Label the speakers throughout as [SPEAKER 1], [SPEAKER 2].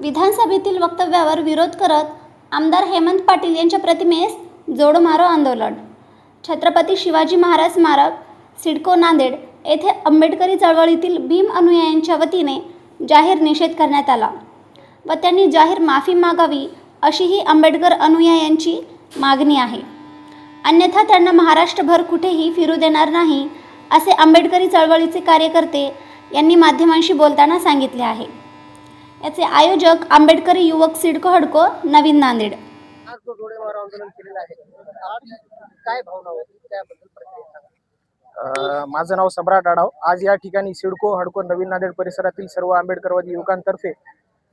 [SPEAKER 1] विधानसभेतील वक्तव्यावर विरोध करत आमदार हेमंत पाटील यांच्या प्रतिमेस जोडमारो आंदोलन. छत्रपती शिवाजी महाराज स्मारक सिडको नांदेड येथे आंबेडकरी चळवळीतील भीम अनुयायांच्या वतीने जाहीर निषेध करण्यात आला व त्यांनी जाहीर माफी मागावी अशीही आंबेडकर अनुयायांची मागणी आहे. अन्यथा त्यांना महाराष्ट्रभर कुठेही फिरू देणार नाही असे आंबेडकरी चळवळीचे कार्यकर्ते यांनी माध्यमांशी बोलताना सांगितले आहे. याचे आयोजक आंबेडकरी युवक सिडको हडको नवीन नांदेड.
[SPEAKER 2] आज जो डोळेमार आंदोलन केलेलं आहे आज काय भावना होती? त्याबद्दल प्रतिक्रिया सांगा.
[SPEAKER 3] अ, माझं नाव सम्राट आढाव. आज या ठिकाणी सिडको हडको नवीन नांदेड परिसरातील सर्व आंबेडकरवादी युवकांतर्फे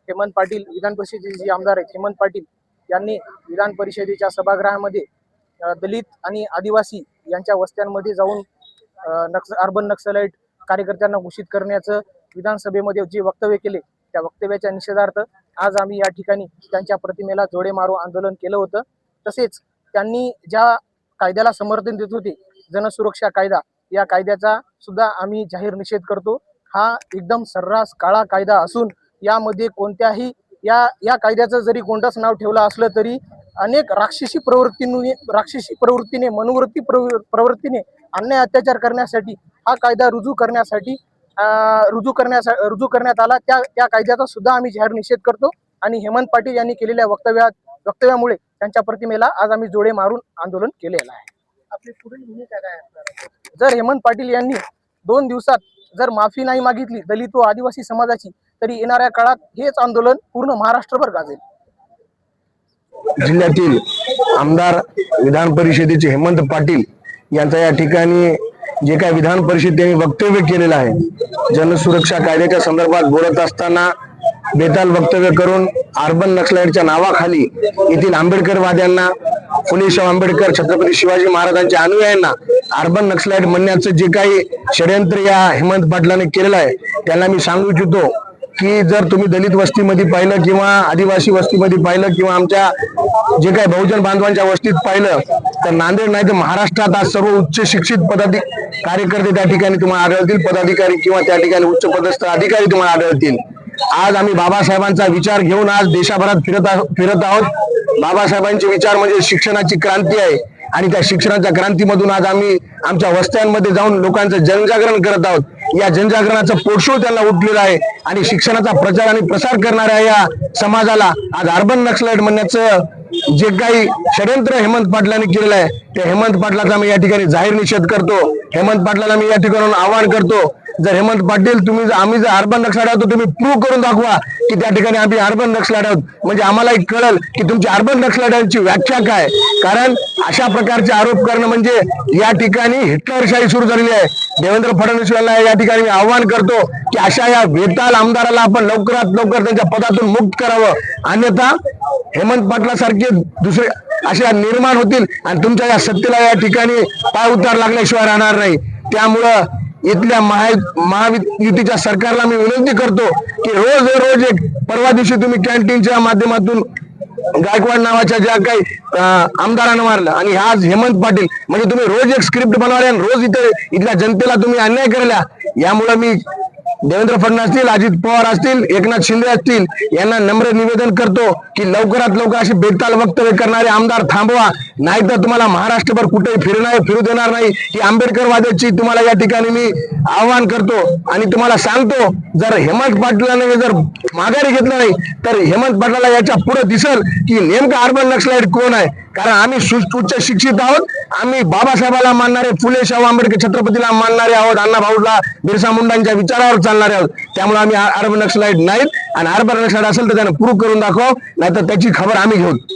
[SPEAKER 3] हेमंत पाटील विधान परिषदेचे जे आमदार आहेत हेमंत पाटील यांनी विधान परिषदेच्या सभागृहामध्ये अ, दलित आणि आदिवासी यांच्या वस्त्यांमध्ये जाऊन अ, नक्स अर्बन नक्सलाईट कार्यकर्त्यांना घोषित करण्याचं विधानसभेमध्ये जे वक्तव्य केले त्या वक्तव्याच्या निषेधार्थ आज आम्ही या ठिकाणी त्यांच्या प्रतिमेला जोडे मारो आंदोलन केलं होतं. तसेच त्यांनी ज्या कायद्याला समर्थन देत होते जनसुरक्षा कायदा या कायद्याचा सुद्धा आम्ही जाहीर निषेध करतो. हा एकदम सर्रास काळा कायदा असून यामध्ये कोणत्याही या या कायद्याचं जरी कोणतंच नाव ठेवलं असलं तरी अनेक राक्षसी प्रवृत्तीने राक्षसी प्रवृत्तीने मनोवृत्ती प्रवृ प्रवृत्तीने अन्याय अत्याचार करण्यासाठी हा कायदा रुजू करण्यासाठी रुजू करण्यासा रुजू करण्यात आला. त्या त्या कायद्याचा सुद्धा आम्ही जाहीर निषेध करतो आणि हेमंत पाटील यांनी केलेल्या वक्तव्यात वक्तव्यामुळे त्यांच्या प्रतिमेला आज आम्ही जोडे मारून आंदोलन केलेलं आहे.
[SPEAKER 2] आपली पुढील भूमिका काय असणार आहे?
[SPEAKER 3] जर हेमंत पाटील यांनी दोन दिवसात जर माफी नाही मागितली दलित व आदिवासी समाजाची तरी येणाऱ्या काळात हेच आंदोलन पूर्ण महाराष्ट्रभर गाजेल.
[SPEAKER 4] जिल्ह्यातील आमदार विधान परिषदेचे हेमंत पाटील यांचा या ठिकाणी जे काय विधान परिषद त्यांनी वक्तव्य केलेलं आहे जनसुरक्षा कायद्याच्या संदर्भात बोलत असताना बेताल वक्तव्य करून अर्बन नक्सलाईटच्या नावाखाली येथील आंबेडकरवाद्यांना फुले शाहू आंबेडकर छत्रपती शिवाजी महाराजांच्या अनुयायांना अर्बन नक्सलाईट म्हणण्याचं जे काही षडयंत्र या हेमंत पाटलाने केलेलं आहे त्यांना मी सांगू इच्छितो की जर तुम्ही दलित वस्तीमध्ये पाहिलं किंवा आदिवासी वस्तीमध्ये पाहिलं किंवा आमच्या जे काही बहुजन बांधवांच्या वस्तीत पाहिलं तर नांदेड नाही तर महाराष्ट्रात आज सर्व उच्च शिक्षित पदाधिक कार्यकर्ते त्या ठिकाणी तुम्हाला आढळतील पदाधिकारी किंवा त्या ठिकाणी उच्च पदस्थ अधिकारी तुम्हाला आढळतील. आज आम्ही बाबासाहेबांचा विचार घेऊन आज देशाभरात फिरत फिरत आहोत. बाबासाहेबांचे विचार म्हणजे शिक्षणाची क्रांती आहे आणि त्या शिक्षणाच्या क्रांतीमधून आज आम्ही आमच्या वस्त्यांमध्ये जाऊन लोकांचं जनजागरण करत आहोत. या जनजागरणाचा पोटशोळ त्यांना उठलेला आहे आणि शिक्षणाचा प्रचार आणि प्रसार करणाऱ्या या समाजाला आज अर्बन नक्सलाईट म्हणण्याचं जे काही षडयंत्र हेमंत पाटलांनी केलेलं आहे त्या हेमंत पाटलाचा मी या ठिकाणी जाहीर निषेध करतो. हेमंत पाटलाला मी या ठिकाणी आवाहन करतो जर हेमंत पाटील तुम्ही जर- आम्ही जर अर्बन नक्षलाड आहोत तुम्ही प्रूव्ह करून दाखवा की त्या ठिकाणी आम्ही अर्बन नक्षलाड आढावत म्हणजे आम्हालाही कळल की तुमची अर्बन नक्षलाडांची व्याख्या काय. कारण अशा प्रकारचे आरोप करणं म्हणजे या ठिकाणी हिटलरशाही सुरू झालेली आहे. देवेंद्र फडणवीस यांना या ठिकाणी मी आवाहन करतो की अशा या बेताल आमदाराला आपण लवकरात लवकर त्यांच्या पदातून मुक्त करावं. अन्यथा हेमंत पाटलासारखे दुसरे अशा निर्माण होतील आणि तुमच्या या सत्तेला या ठिकाणी पाय उतार लागल्याशिवाय राहणार नाही. त्यामुळं इथल्या महा महायुतीच्या सरकारला मी विनंती करतो की रोज रोज एक परवा दिवशी तुम्ही कॅन्टीनच्या माध्यमातून गायकवाड नावाच्या ज्या काही आमदारानं आमदारांना मारलं आणि आज हेमंत पाटील म्हणजे तुम्ही रोज एक स्क्रिप्ट बनवल्या आणि रोज इथे इथल्या जनतेला तुम्ही अन्याय करल्या यामुळे मी देवेंद्र फडणवीस असतील अजित पवार असतील एकनाथ शिंदे असतील यांना नम्र निवेदन करतो की लवकरात लवकर अशी बेताल वक्तव्य करणारे आमदार थांबवा. नाहीतर तुम्हाला महाराष्ट्रभर कुठेही फिरणार फिरू देणार नाही. ही आंबेडकरवाद्याची तुम्हाला या ठिकाणी मी आवाहन करतो आणि तुम्हाला सांगतो जर हेमंत पाटलाने जर माघारी घेतलं नाही तर हेमंत पाटलाला याच्यापुढे दिसल की नेमका अर्बन नक्सलाईट कोण आहे? कारण आम्ही उच्च शिक्षित आहोत आम्ही बाबासाहेबाला मानणारे फुले शाहू आंबेडकर छत्रपतीला मानणारे आहोत अण्णा भाऊला बिरसा मुंडांच्या विचारावर चालणारे आहोत. त्यामुळे आम्ही अर्बन नक्सलाईट नाहीत आणि अर्बन नक्सलाईट असेल तर त्यानं प्रूव्ह करून दाखव नाहीतर त्याची खबर आम्ही घेऊ.